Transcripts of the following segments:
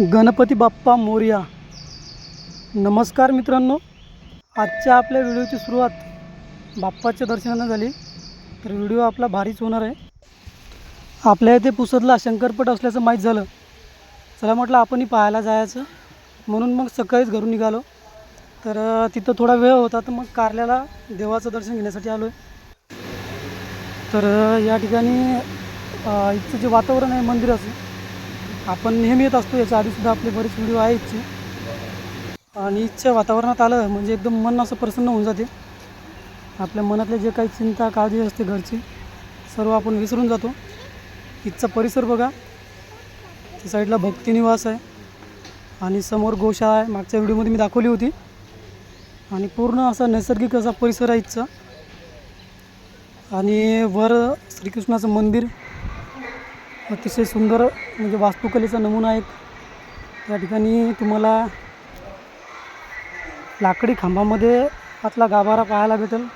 गणपती बाप्पा मोर्या. नमस्कार मित्रांनो. आजच्या आपल्या व्हिडिओची सुरुवात बाप्पाच्या दर्शनानं झाली. तर व्हिडिओ आपला भारीच होणार आहे. आपल्या इथे पुसदला शंकरपट असल्याचं माहीत झालं. चला म्हटलं आपणही पाहायला जायचं. म्हणून मग सकाळीच घरून निघालो. तर तिथं थोडा वेळ होता तर मग कारल्याला देवाचं दर्शन घेण्यासाठी आलो आहे तर या ठिकाणी इथचं जे वातावरण आहे मंदिराचं आपण नेहमी येत असतो याच्या आधीसुद्धा आपले बरेच व्हिडिओ आहे इथचे आणि इथच्या वातावरणात आलं म्हणजे एकदम मन असं प्रसन्न होऊन जाते. आपल्या मनातले जे काही चिंता काळजी असते घरची सर्व आपण विसरून जातो. इथचा परिसर बघा. त्या साईडला भक्तिनिवास आहे. आणि समोर गोशाळा आहे. मागच्या व्हिडिओमध्ये मी दाखवली होती. आणि पूर्ण असा नैसर्गिक असा परिसर आहे इथचा. आणि वर श्रीकृष्णाचं मंदिर अतिशय सुंदर म्हणजे वास्तुकलेचा नमुना एक त्या ठिकाणी तुम्हाला लाकडी खांबामध्ये आतला गाभारा पाहायला भेटेल.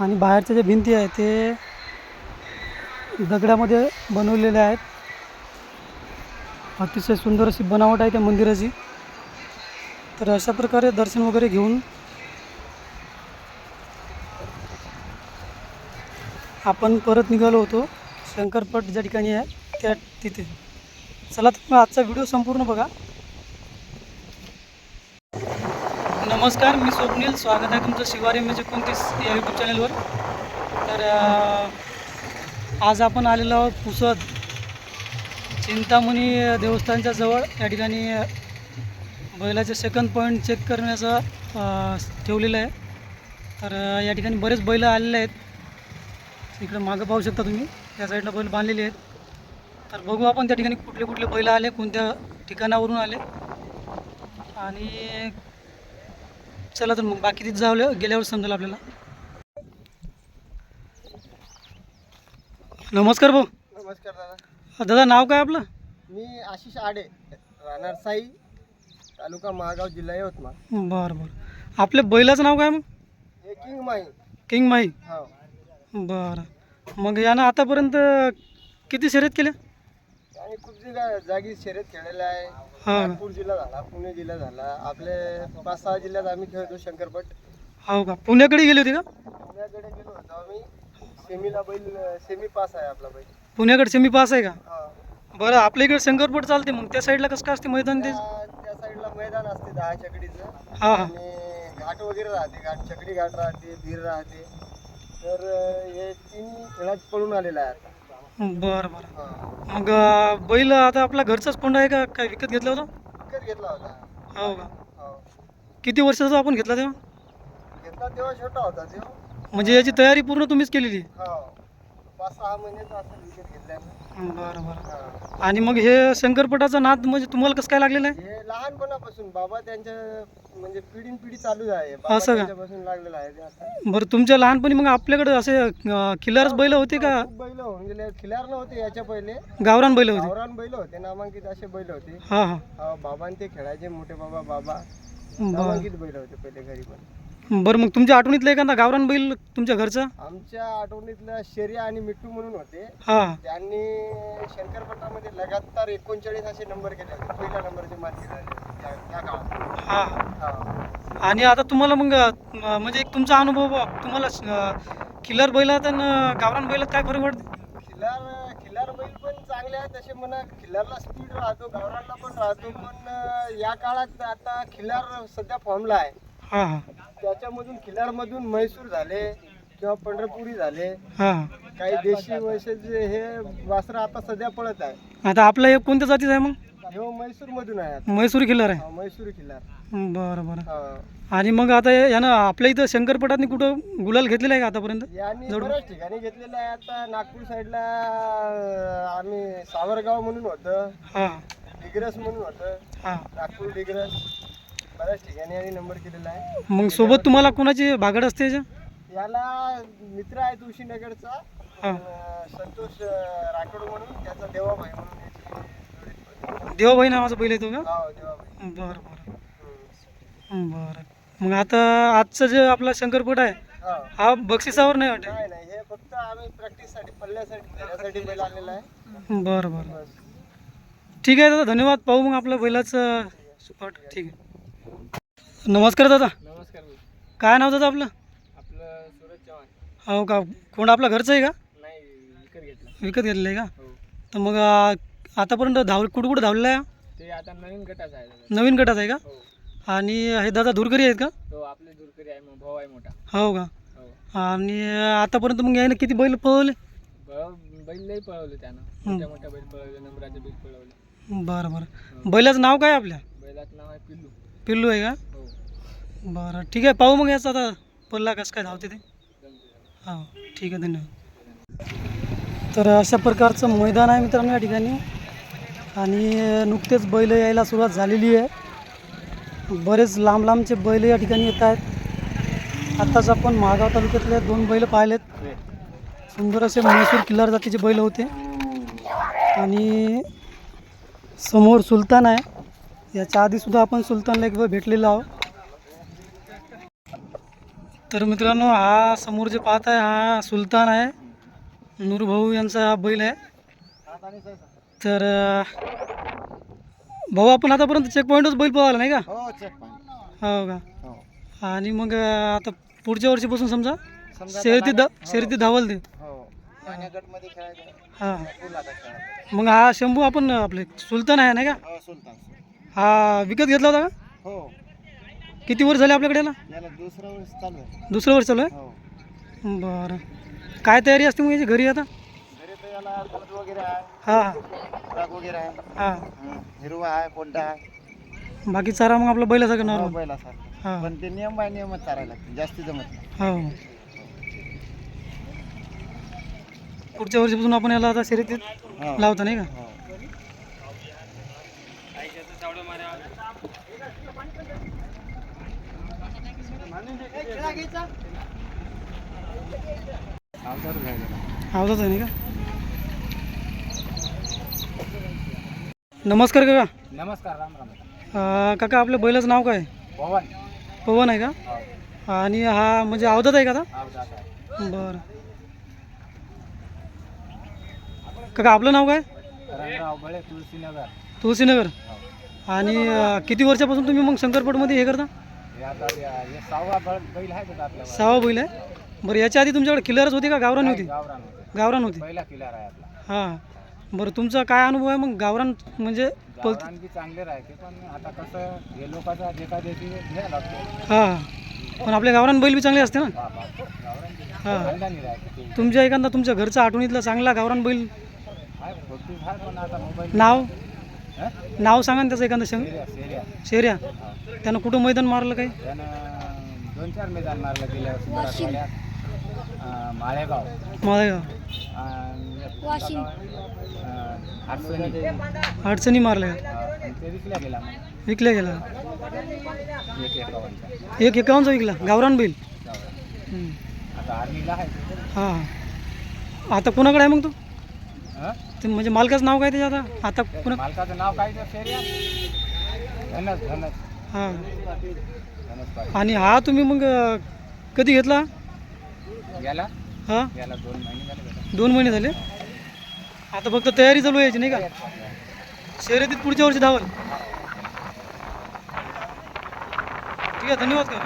आणि बाहेरच्या ज्या भिंती आहेत ते दगडामध्ये बनवलेल्या आहेत. अतिशय सुंदर अशी बनावट आहे त्या मंदिराची. तर अशा प्रकारे दर्शन वगैरे घेऊन आपण परत निघालो होतो. शंकरपट ज्या ठिकाणी आहे त्या तिथे. चला तर मग आजचा व्हिडिओ संपूर्ण बघा. नमस्कार मी स्वप्नील. स्वागत आहे तुमचं शिवारी म्हणजे कोणतीस या यूट्यूब चॅनलवर. तर आज आपण आलेलो आहोत पुसद. चिंतामणी देवस्थानच्या जवळ. या ठिकाणी बैलाचे सेकंड पॉईंट चेक करण्याचं ठेवलेलं आहे. तर या ठिकाणी बरेच बैल आलेले आहेत. इकडं मागं पाहू शकता तुम्ही. त्या साईडला बैल बांधलेले आहेत. तर बघू आपण त्या ठिकाणी कुठले कुठले बैल आले कोणत्या ठिकाणावरून आले. आणि चला तर मग बाकी तिथे जावलं गेल्यावर समजेल आपल्याला. नमस्कार भाऊ. नमस्कार दादा. दादा नाव काय आपलं? मी आशिष आडे राहणार साई तालुका महागाव जिल्हा यवतमाळ. बरं बरं. आपल्या बैलाचं नाव काय मग? हे किंग माई. किंग माई. हो. बरं. मग यानं आतापर्यंत किती शर्यत केल्या? आणि खूप जागा जागी शर्यत खेळलेला आहे. हा. नागपूर जिल्हा झाला पुणे जिल्हा झाला. आपले पाच सहा जिल्ह्यात आम्ही खेळतो शंकरपट. हो का? पुण्याकडे गेली होती का? पुण्याकडे गेलो होतो आम्ही. सेमीला बैल सेमी पास आहे आपला बैल. पुण्याकडे सेमी पास आहे का? हा. बरं आपल्या इकडे शंकरपट चालते मग. त्या साईडला कसं काय असते मैदान ते? त्या त्या साईडला मैदान असते दहा चकडीचं हां हां. आणि घाट वगैरे राहते घाट चकडी घाट राहते धीर राहते. तर अं, हे तिन्ही खेळात पळून आलेला आहे आता. बरं बरं. हा. मग अं, बैल आता आपला घरचाच कोंडा आहे का? काय विकत घेतला होता? विकत घेतला होता. हो का? हो. किती वर्षाचा आपण घेतला तेव्हा? घेतला तेव्हा छोटा होता तेव्हा म्हणजे याची तयारी पूर्ण तुम्हीच केलेली? हो. पाच सहा महिन्याचा असं विकत घेतल्यानं बरं बरं. हा. आणि मग हे शंकरपटाचा नाद म्हणजे तुम्हाला कसं काय लागलेलं आहे? हे लहानपणापासून बाबा त्यांच्या म्हणजे पिढीन पिढी चालू आहे. बाबा असं का? त्यांच्यापासून लागलेला आहे ते आता. बरं तुमच्या लहानपणी मग आपल्याकडे असे किल्लारच बैल होते का? खूप बैल गेले. खिलार नव्हते याच्या पहिले. गावरान बैल होते. गावरान बैल होते नामांकित असे बैल होते. हां हां. हा, ते खेळायचे मोठे बाबा बाबा. नामांकित बैल होते पहिले घरी पण. बरं मग तुमच्या आठवणीतलं एखादा गावरान बैल तुमच्या घरचा? आमच्या आठवणीतलं शेरिया आणि मिट्टू म्हणून होते. हां. त्यांनी शंकरपटामध्ये लगातार एकोणचाळीस असे नंबर केले होते. पहिल्या नंबरचे मानले झाले त्या त्या काळात हां. हा. आणि आता तुम्हाला मग अं, म्हणजे एक तुमचा अनुभव बुवा, तुम्हाला अं, किल्लार बैलात आणि गावरान बैलात काय फरक पडते? खिल्लार खिल्लार बैल पण चांगले आहेत तसे म्हणा खिल्लारला स्पीड राहतो गावरानला पण राहतो पण अं, या काळात आता खिल्लार सध्या फॉर्मला आहे. हां हां. त्याच्यामधून खिल्लारमधून म्हैसूर झाले किंवा पंढरपुरी झाले. हां. काही देशी म्हैसाचे हे वासरं आता सध्या पळत आहे. आता आपलं हे कोणत्या जातीचं आहे मग? हे म्हैसूर मधून आहे आता. म्हैसूरी खिल्लार आहे? हा, म्हैसूर खिल्लार बरं बरं. हा. आणि मग आता हे- यानं आपल्या इथं शंकरपटातनी कुठं गुलाल घेतलेला आहे का आतापर्यंत? यांनी जवळ- बऱ्याच ठिकाणी घेतलेलं आहे. आता नागपूर साईडला अं, आम्ही सावरगाव म्हणून होतं. हां. डिग्रस म्हणून होतं. हां. नागपूर डिग्रस. बऱ्याच ठिकाणी यांनी नंबर केलेला आहे. मग सोबत तुम्हाला कोणाची भागड असते याच्या? याला मित्र आहे तुळशीनगरचा हां. अं, संतोष अं, राठोड म्हणून त्याचा देवाभाई म्हणून याची जोडी. देवाबाई नावाचा बैल येतो का? हो देवाभाई बरं बरं. हम्म. बरं. मग आता आजचं जे आपला शंकरपट आहे हो. हा बक्षिसावर नाही वाटत नाही नाही हे फक्त आम्ही प्रॅक्टिससाठी पल्ल्यासाठी खेळण्यासाठी बैल आणलेला आहे. बरं बरं. बस. ठीक आहे दादा धन्यवाद. पाहू मग आपलं बैलाचं सुपाट. ठीक आहे. नमस्कार दादा. नमस्कार काय नाव दादा आपलं? आपलं सूरज चव्हाण. हो का? कोण आपलं घरचं आहे का? नाही विकत घेतलं. विकत घेतलेलं आहे का? हो. तर मग आतापर्यंत धाव कुठं कुठं धावलेलं आहे? ते आता नवीन गटाचं आहे नवीन गटाचं आहे का? हो. आणि हे दादा दूरकरी आहेत का? तो आपले दुरकरी आहे मग भाऊ आहे मोठा. हो का? हो. आणि आतापर्यंत मग याने किती बैल पळवले? बैल लई पळवले त्यानं. मोठ्या मोठ्या बैल पळवले नंबराचे बैल पळवले. बरं बरं. बैलाचं नाव काय आपल्या? बैलाचं नाव आहे पिल्लू. पिल्लू आहे का? हो बरं ठीक आहे. पाहू मग याचं आता. पल्ला कसं काय धावते ते. जमते हो ठीक आहे. धन्यवाद. तर अशा प्रकारचं मैदान आहे मित्रांनो या ठिकाणी. आणि नुकतेच बैल यायला सुरुवात झालेली आहे. बरेच लांब लांबचे बैल या ठिकाणी येत आहेत. आत्ताच आपण महागाव तालुक्यातले दोन बैल पाहिलेत. सुंदर असे म्हैसूर किल्लार जातीचे बैल होते. आणि समोर सुलतान आहे. याच्या आधीसुद्धा आपण सुलतानला एक वेळ भेटलेलो आहोत. तर मित्रांनो हा समोर जे पाहत आहे हा सुलतान आहे. नूरभाऊ यांचा हा बैल आहे. तर भाऊ आपण आतापर्यंत चेक पॉईंटच बैल पळाला नाही का? हो हो का? हो. आणि मग आता पुढच्या वर्षीपासून समजा? समजा शर्यती दा शर्यती धावल ते. हो. हां. मग हा शंभू आपण आपले सुलतान आहे नाही का? हो हा विकत घेतला होता का? हो. किती वर्ष झाले आपल्याकडे याला? याला दुसरं वर्ष चालू आहे. दुसरं वर्ष चालू आहे? हो. बरं. काय तयारी असते मग याची घरी आता? घरी तर याला दूध वगैरे आहे. हां. खुराक वगैरे आहे. हां. हिरवा आहे कोंडा आहे. बाकी चारा मग आपला बैलाचा का नॉर्मल बैलासारखं. हां. पण ते नियम बाय नियमच चालायला लागते. जास्ती जमत नाही. हो. पुढच्या वर्षीपासून आपण याला आता शर्यतीत हो. लावता नाही का? हो. आवाजच आहे नाही का? नमस्कार काका. नमस्कार राम राम. अं, काका आपल्या बैलाचं नाव काय? पवन. पवन आहे का? हो. आणि हा म्हणजे अवधत आहे का आता. बरं. काका आपलं नाव काय? बळे तुळशीनगर. तुळशीनगर. हो. आणि अं, किती वर्षापासून तुम्ही मग शंकरपटमध्ये हे करता? सहावा बैल आहे? बरं याच्या आधी तुमच्याकडे किल्लरच होती का? गावरान होती? गावरान होते. हां. बरं तुमचा काय अनुभव आहे? मग गावरान म्हणजे चांगले राहते पण आता कसं हे लोकांचा हां पण आपल्या गावरान बैल बी चांगले असते ना? हां तुमच्या एखादा तुमच्या घरचा आठवणीतला चांगला गावरान बैल? नाव? नाव सांगा ना त्याचं एखादं शेऱ्या हा. त्यानं कुठं मैदान मारलं काही? दोन चार मैदान मारलं गेल्या माळेगाव. माळेगाव. अडचणी. मारल्या. गेला. विकल्या गेला. एक एकावनचा एक एकावनचा विकला. गावरान बैल. हां हां. आता कोणाकडे आहे मग तो? ते म्हणजे मालकाचं नाव काय त्याच्या आता? आता पुन्हा मालकाचं नाव काय धनस धनस. हां. धनस पाटील. आणि हा तुम्ही मग अं, कधी घेतला? याला? हां? याला दोन महिने झाले बेटा. दोन महिने झाले? आता फक्त तयारी चालू आहे याची नाही का? शर्यतीत पुढच्या वर्षी धावल. ठीक आहे धन्यवाद का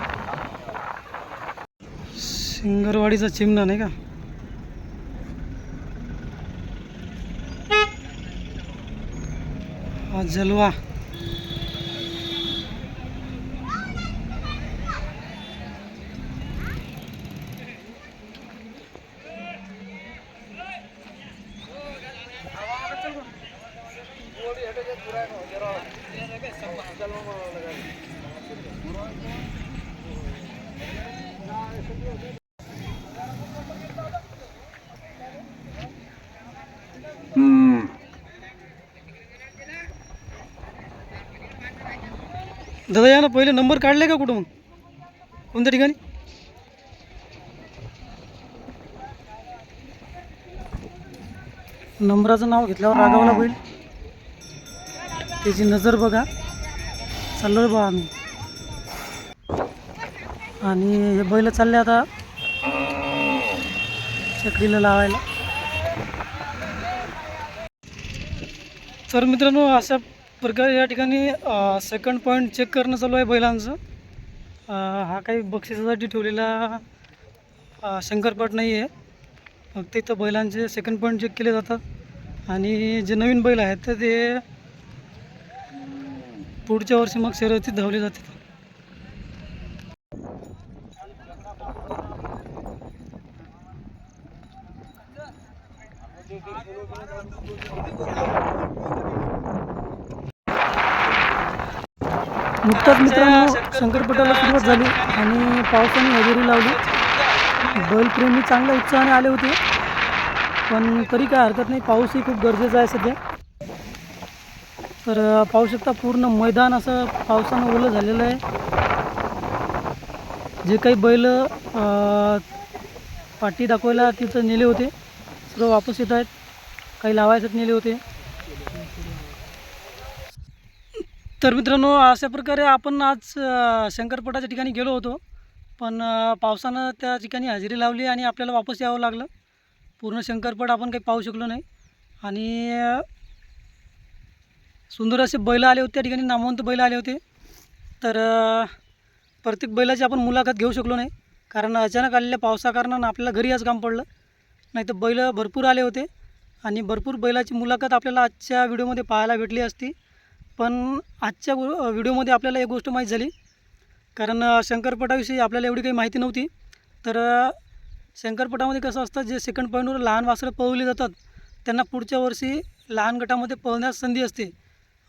सिंगरवाडीचा चिमणा नाही का? हा जलवा दादा या ना पहिले नंबर काढले का कुठं मग? कोणत्या ठिकाणी? नंबराचं नाव घेतल्यावर रागावला बैल. त्याची नजर बघा. चाललो रे बा आम्ही. आणि हे बैल चालले आता चकडीला लावायला. तर मित्रांनो अशा प्रकारे या ठिकाणी सेकंड पॉईंट चेक करणं चालू आहे बैलांचं. हा काही बक्षिसासाठी ठेवलेला शंकरपाठ शंकरपाट नाही आहे फक्त इथं बैलांचे सेकंड पॉईंट चेक केले जातात. आणि जे नवीन बैल आहेत तर ते पुढच्या वर्षी मग शर्यतीत धावले जातात नुकताच मित्रांनो शंकरपटाला सुरुवात झाली आणि पावसाने हजेरी लावली. बैलप्रेमी चांगल्या उत्साहाने आले होते. पण तरी काय हरकत नाही पाऊसही खूप गरजेचा आहे सध्या. तर पाहू शकता पूर्ण मैदान असं पावसानं ओलं झालेलं आहे. जे काही बैल पाठी दाखवायला तिथं नेले होते सर्व वापस येत आहेत. काही लावायसाठी नेले होते. तर मित्रांनो अशा प्रकारे आपण आज शंकरपटाच्या ठिकाणी गेलो होतो. पण पावसानं त्या ठिकाणी हजेरी लावली आणि आपल्याला वापस यावं लागलं. पूर्ण शंकरपट आपण काही पाहू शकलो नाही. आणि सुंदर असे बैल आले होते त्या ठिकाणी नामवंत बैल आले होते. तर प्रत्येक बैलाची आपण मुलाखत घेऊ शकलो नाही. कारण अचानक आलेल्या पावसाकारणानं आपल्याला घरी आज काम पडलं. नाही तर बैल भरपूर आले होते. आणि भरपूर बैलाची मुलाखत आपल्याला आजच्या व्हिडिओमध्ये पाहायला भेटली असती. पण आजच्या व्हिडिओमध्ये आपल्याला एक गोष्ट माहीत झाली. कारण शंकरपटाविषयी आपल्याला एवढी काही माहिती नव्हती. तर शंकरपटामध्ये कसं असतं जे सेकंड पॉईंटवर लहान वासरं पळवली जातात त्यांना पुढच्या वर्षी लहान गटामध्ये पळण्यास संधी असते.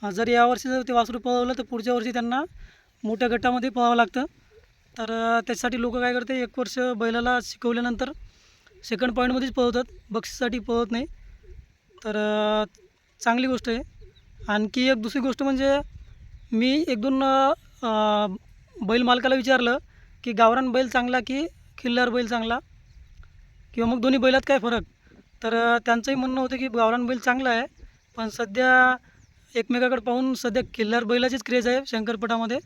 जर यावर्षी जर ते वासरू पळवलं तर पुढच्या वर्षी त्यांना मोठ्या गटामध्ये पळावं लागतं. तर त्याच्यासाठी लोक काय करते एक वर्ष बैलाला शिकवल्यानंतर सेकंड पॉईंटमध्येच पळवतात. बक्षीसाठी पळवत नाही. तर चांगली गोष्ट आहे. आणखी एक दुसरी गोष्ट म्हणजे मी एक दोन बैल मालकाला विचारलं की गावरान बैल चांगला की खिल्लार बैल चांगला? किंवा मग दोन्ही बैलात काय फरक? तर त्यांचंही म्हणणं होतं की गावरान बैल चांगला आहे पण सध्या एकमेकाकडे पाहून सध्या खिल्लार बैलाचीच क्रेज आहे शंकरपटामध्ये.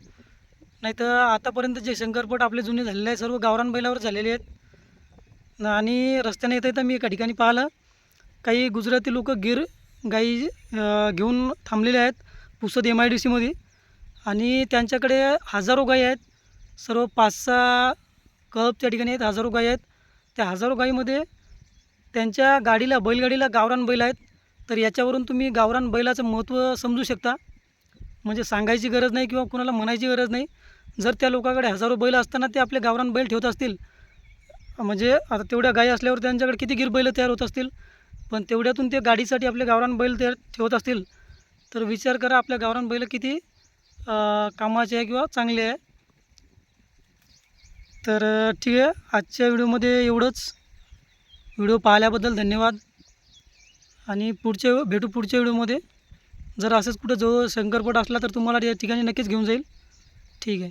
नाही तर आतापर्यंत जे शंकरपट आपले जुने झालेले आहे सर्व गावरान बैलावर झालेले आहेत. आणि रस्त्याने येता येता मी एका ठिकाणी पाहिलं काही गुजराती लोक गिर गाई घेऊन थांबलेल्या आहेत पुसद एम आय डी सीमध्ये आणि त्यांच्याकडे हजारो गाई आहेत. सर्व पाच सहा कळप त्या ठिकाणी आहेत हजारो गाई आहेत. त्या हजारो गाईमध्ये त्यांच्या गाडीला बैलगाडीला गावरान बैल आहेत. तर याच्यावरून तुम्ही गावरान बैलाचं महत्त्व समजू शकता. म्हणजे सांगायची गरज नाही किंवा कुणाला म्हणायची गरज नाही. जर त्या लोकांकडे हजारो बैल असताना ते आपले गावरान बैल ठेवत असतील म्हणजे आता तेवढ्या गायी असल्यावर त्यांच्याकडे किती गिर बैल तयार होत असतील? पण तेवढ्यातून ते गाडीसाठी आपले गावरान बैल ते ठेवत असतील तर विचार करा आपल्या गावरान बैल किती कामाचे आहे किंवा चांगले आहे. तर ठीक आहे आजच्या व्हिडिओमध्ये एवढंच. व्हिडिओ पाहिल्याबद्दल धन्यवाद. आणि पुढच्या भेटू पुढच्या व्हिडिओमध्ये. जर असंच कुठं जवळ शंकरपट असला तर तुम्हाला या ठिकाणी नक्कीच घेऊन जाईल. ठीक आहे.